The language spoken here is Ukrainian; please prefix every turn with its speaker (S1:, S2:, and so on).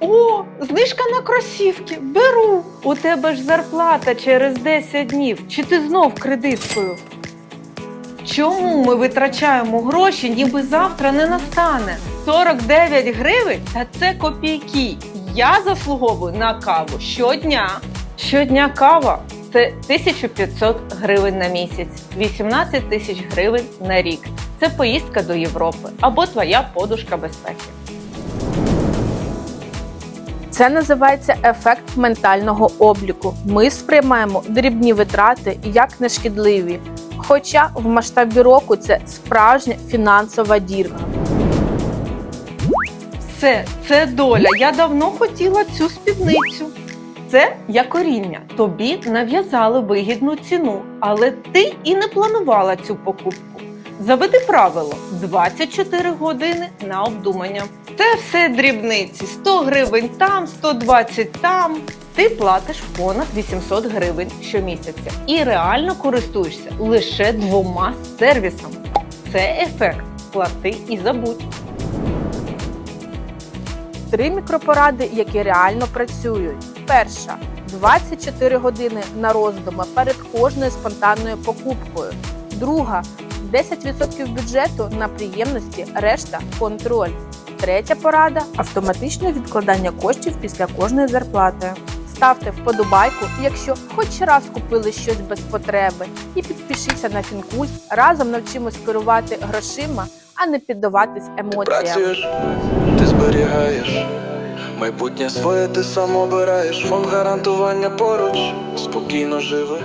S1: О, знижка на кросівки. Беру. У тебе ж зарплата через 10 днів. Чи ти знов кредиткою? Чому ми витрачаємо гроші, ніби завтра не настане? 49 гривень та це копійки. Я заслуговую на каву щодня. Щодня кава це 1500 гривень на місяць, 18 тисяч гривень на рік. Це поїздка до Європи або твоя подушка безпеки.
S2: Це називається ефект ментального обліку. Ми сприймаємо дрібні витрати як нешкідливі, хоча в масштабі року це справжня фінансова дірка.
S1: Все, це доля. Я давно хотіла цю спідницю. Це як коріння. Тобі нав'язали вигідну ціну, але ти і не планувала цю покупку. Заведи правило 24 години на обдумання. Це все дрібниці: 100 гривень там, 120 там. Ти платиш понад 800 гривень щомісяця і реально користуєшся лише двома сервісами. Це ефект плати і забудь.
S2: Три мікропоради, які реально працюють. Перша 24 години на роздуми перед кожною спонтанною покупкою. Друга 10% бюджету на приємності, решта контроль. Третя порада автоматичне відкладання коштів після кожної зарплати. Ставте вподобайку, якщо хоч раз купили щось без потреби, і підпишіться на Фінкульт. Разом навчимось керувати грошима, а не піддаватись емоціям.
S3: Працюєш, ти зберігаєш. Майбутнє своє ти сам обираєш. Фонд гарантування поруч, спокійно живи.